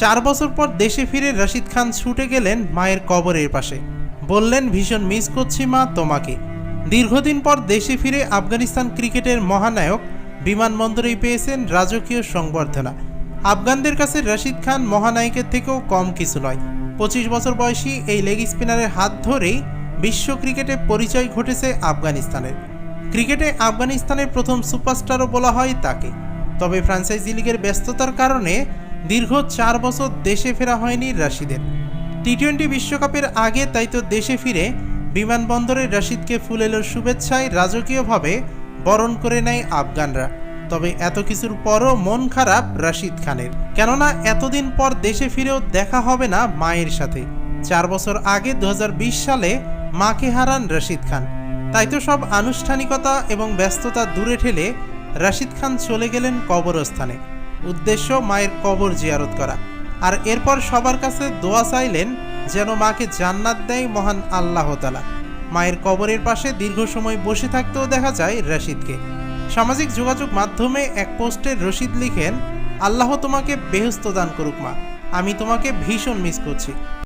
চার বছর পর দেশে ফিরে রশিদ খান ছুটে গেলেন মায়ের কবরের পাশে। বললেন, ভীষণ মিস করছি মা তোমাকে। দীর্ঘদিন পর দেশে ফিরে আফগানিস্তান ক্রিকেটের মহানায়ক বিমানবন্দরেই পেয়েছেন রাজকীয় সংবর্ধনা। আফগানদের কাছে রশিদ খান মহানায়কের থেকেও কম কিছু নয়। পঁচিশ বছর বয়সী এই লেগ স্পিনারের হাত ধরেই বিশ্ব ক্রিকেটে পরিচয় ঘটেছে আফগানিস্তানের। ক্রিকেটে আফগানিস্তানের প্রথম সুপারস্টারও বলা হয় তাকে। তবে ফ্র্যাঞ্চাইজি লিগের ব্যস্ততার কারণে দীর্ঘ চার বছর দেশে ফেরা হয়নি রাশিদের। টি টোয়েন্টি বিশ্বকাপের আগে তাই তো দেশে ফিরে বিমানবন্দরে রাশিদকে ফুল এলো শুভেচ্ছায় রাজকীয়ভাবে বরণ করে নেয় আফগানরা। তবে এত কিছুর পরও মন খারাপ রাশিদ খানের। কেননা এতদিন পর দেশে ফিরেও দেখা হবে না মায়ের সাথে। চার বছর আগে দু হাজার বিশ সালে মাকে হারান রশিদ খান। তাই তো সব আনুষ্ঠানিকতা এবং ব্যস্ততা দূরে ঠেলে রাশিদ খান চলে গেলেন কবরস্থানে। উদ্দেশ্য মায়ের কবর জিয়ারত করা। আর এরপর সবার কাছে দোয়া চাইলেন যেন মাকে জান্নাত দেয় মহান আল্লাহ তালা মায়ের কবরের পাশে দীর্ঘ সময় বসে থাকতেও দেখা যায় রশিদকে। সামাজিক যোগাযোগ মাধ্যমে এক পোস্টে রশিদ লিখেন, আল্লাহ তোমাকে বেহস্ত দান করুক মা। আমি তোমাকে ভীষণ মিস করছি।